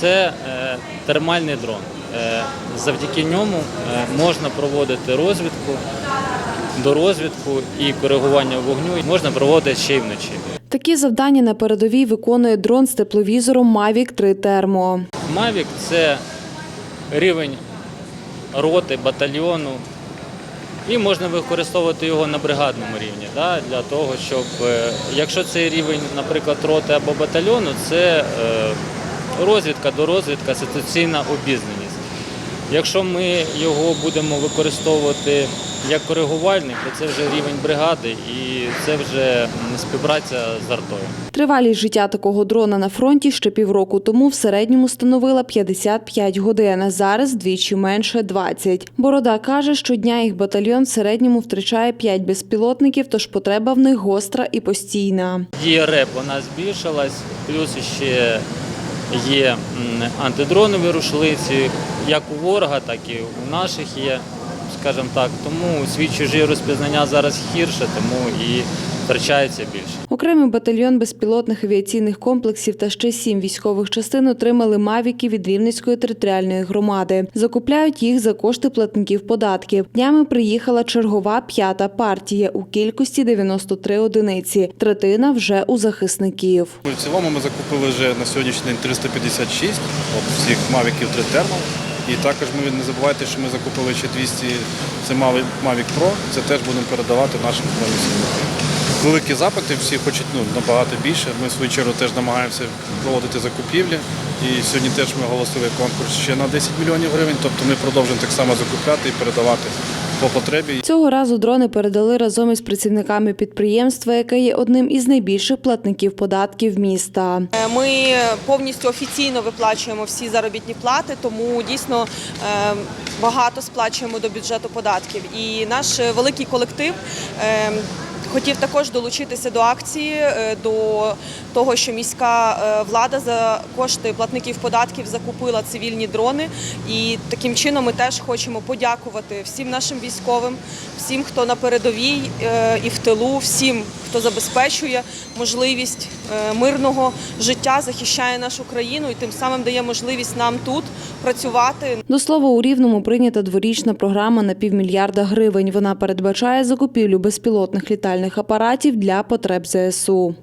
це е, термальний дрон. Е, Завдяки ньому е, можна проводити розвідку, до розвідку і коригування вогню можна проводити ще й вночі. Такі завдання на передовій виконує дрон з тепловізором Mavic 3 Thermo. Мавік це рівень роти, батальйону. І можна використовувати його на бригадному рівні, да, для того, щоб, якщо це рівень, наприклад, роти або батальйону, це розвідка до розвідка, ситуаційна обізнаність. Якщо ми його будемо використовувати як коригувальник, то це вже рівень бригади і це вже співпраця з артою. Тривалість життя такого дрона на фронті ще півроку тому в середньому становила 55 годин. Зараз двічі менше 20. Борода каже, щодня їх батальйон в середньому втрачає 5 безпілотників, тож потреба в них гостра і постійна. Є реп, вона збільшилась, плюс ще є антидронові рушниці, як у ворога, так і у наших є, скажімо так. Тому свій чужий розпізнання зараз гірше, тому і втрачається більше. Окремий батальйон безпілотних авіаційних комплексів та ще сім військових частин отримали мавіки від Рівненської територіальної громади. Закупляють їх за кошти платників податків. Днями приїхала чергова п'ята партія у кількості 93 одиниці. Третина вже у захисників. В цілому ми закупили вже на сьогоднішній день 356 от всіх Mavic 3 Thermal. І також ми не забувайте, що ми закупили ще 200, це Mavic Mavic Pro, це теж будемо передавати нашим. України. Великі запити, всі хочуть ну, набагато більше. Ми в свою чергу теж намагаємося проводити закупівлі. І сьогодні теж ми оголосили конкурс ще на 10 мільйонів гривень, тобто ми продовжуємо так само закупляти і передавати по потребі. Цього разу дрони передали разом із працівниками підприємства, яке є одним із найбільших платників податків міста. Е, Ми повністю офіційно виплачуємо всі заробітні плати, тому дійсно е, багато сплачуємо до бюджету податків. І наш е, великий колектив. Хотів також долучитися до акції, е, до того, що міська е, влада за кошти платників податків закупила цивільні дрони. І таким чином ми теж хочемо подякувати всім нашим військовим, всім, хто на передовій е, і в тилу, всім, хто забезпечує можливість мирного життя, захищає нашу країну і тим самим дає можливість нам тут працювати. До слова, у Рівному прийнята дворічна програма на півмільярда гривень. Вона передбачає закупівлю безпілотних літальних апаратів для потреб ЗСУ.